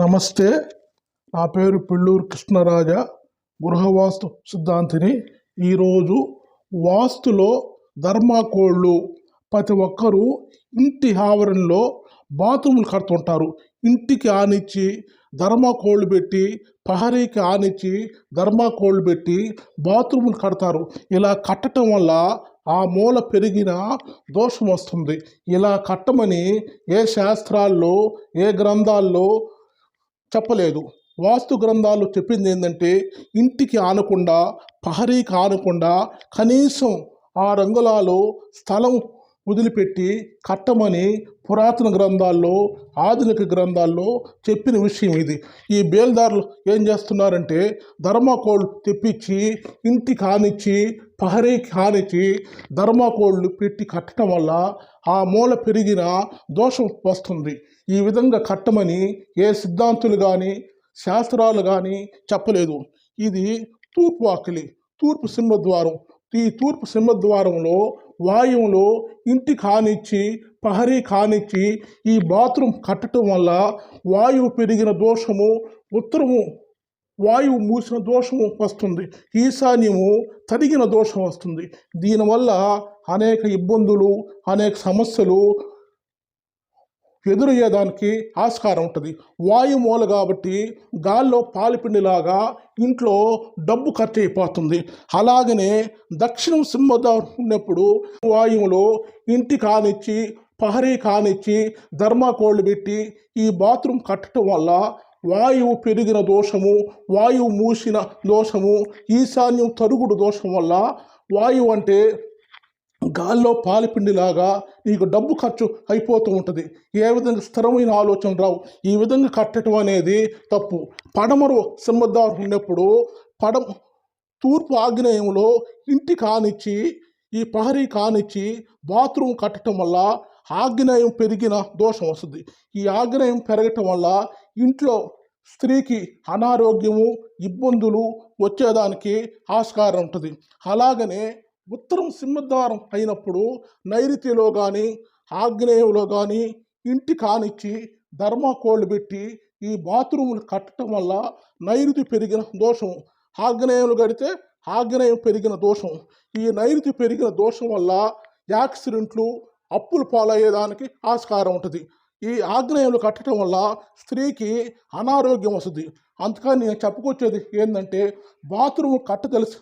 నమస్తే. నా పేరు పెళ్ళూరు కృష్ణరాజ. గృహవాస్తు సిద్ధాంతిని ఈరోజు వాస్తులో ధర్మాకోళ్ళు ప్రతి ఒక్కరూ ఇంటి ఆవరణలో బాత్రూములు కడుతుంటారు. ఇంటికి ఆనిచ్చి ధర్మాకోళ్ళు పెట్టి ప్రహరీకి ఆనిచ్చి ధర్మాకోళ్ళు పెట్టి బాత్రూములు కడతారు. ఇలా కట్టడం వల్ల ఆ మూల పెరిగిన దోషం వస్తుంది. ఇలా కట్టమని ఏ శాస్త్రాల్లో ఏ గ్రంథాల్లో చెప్పలేదు. వాస్తు గ్రంథాలు చెప్పింది ఏంటంటే ఇంటికి ఆనకుండా ప్రహరీకి ఆనకుండా కనీసం ఆ రంగులలో స్థలం వదిలిపెట్టి కట్టమని పురాతన గ్రంథాల్లో ఆధునిక గ్రంథాల్లో చెప్పిన విషయం ఇది. ఈ బేల్దారులు ఏం చేస్తున్నారంటే ధర్మాకోళ్ళు తెప్పించి ఇంటికి కానిచ్చి పహరీ కానిచ్చి ధర్మాకోళ్ళు పెట్టి కట్టడం వల్ల ఆ మూల పెరిగిన దోషం వస్తుంది. ఈ విధంగా కట్టమని ఏ సిద్ధాంతులు కానీ శాస్త్రాలు కానీ చెప్పలేదు. ఇది తూర్పు ఆకలి తూర్పు సింహద్వారం ఈ తూర్పు సింహద్వారంలో వాయువులో ఇంటి కానిచ్చి ప్రహరీ కానిచ్చి ఈ బాత్రూమ్ కట్టడం వల్ల వాయువు పెరిగిన దోషము ఉత్తరము వాయువు మూసిన దోషము వస్తుంది. ఈశాన్యము తరిగిన దోషం వస్తుంది. దీనివల్ల అనేక ఇబ్బందులు అనేక సమస్యలు ఎదురయ్యేదానికి ఆస్కారం ఉంటుంది. వాయుమూల కాబట్టి గాల్లో పాలిపిండిలాగా ఇంట్లో డబ్బు ఖర్చు అయిపోతుంది అలాగనే దక్షిణం సింహద్వారం ఉన్నప్పుడు వాయువులో ఇంటి కానిచ్చి ప్రహరీ కానిచ్చి ధర్మాకోళ్ళు పెట్టి ఈ బాత్రూమ్ కట్టడం వల్ల వాయువు పెరిగిన దోషము వాయువు మూసిన దోషము ఈశాన్యం తరుగుడు దోషం వల్ల వాయువు అంటే గాల్లో పాలిపిండిలాగా నీకు డబ్బు ఖర్చు అయిపోతూ ఉంటుంది. ఏ విధంగా స్థిరమైన ఆలోచన రావు. ఈ విధంగా కట్టడం అనేది తప్పు. పడమరు సింహద్వారం ఉన్నప్పుడు పడమ తూర్పు ఆగ్నేయంలో ఇంటి కానిచ్చి ఈ ప్రహరీ కానిచ్చి బాత్రూమ్ కట్టడం వల్ల ఆగ్నేయం పెరిగిన దోషం వస్తుంది. ఈ ఆగ్నేయం పెరగటం వల్ల ఇంట్లో స్త్రీకి అనారోగ్యము ఇబ్బందులు వచ్చేదానికి ఆస్కారం ఉంటుంది. అలాగనే ఉత్తరం సింహద్వారం అయినప్పుడు నైరుతిలో కానీ ఆగ్నేయంలో కానీ ఇంటి కానిచ్చి ధర్మాకోళ్ళు పెట్టి ఈ బాత్రూములు కట్టడం వల్ల నైరుతి పెరిగిన దోషం. ఆగ్నేయంలో కడితే ఆగ్నేయం పెరిగిన దోషం. ఈ నైరుతి పెరిగిన దోషం వల్ల యాక్సిడెంట్లు అప్పులు పాలయ్యేదానికి ఆస్కారం ఉంటుంది. ఈ ఆగ్నేయంలో కట్టడం వల్ల స్త్రీకి అనారోగ్యం వస్తుంది. అందుకని నేను చెప్పుకొచ్చేది ఏంటంటే బాత్రూమ్ కట్ట తెలిసి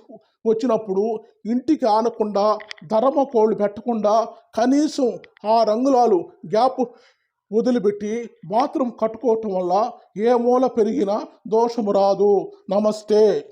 వచ్చినప్పుడు ఇంటికి ఆనకుండా ధర్మకోళ్ళు పెట్టకుండా కనీసం ఆ రంగులాలు గ్యాప్ వదిలిపెట్టి బాత్రూమ్ కట్టుకోవటం వల్ల ఏ మూల పెరిగినా దోషము రాదు. నమస్తే.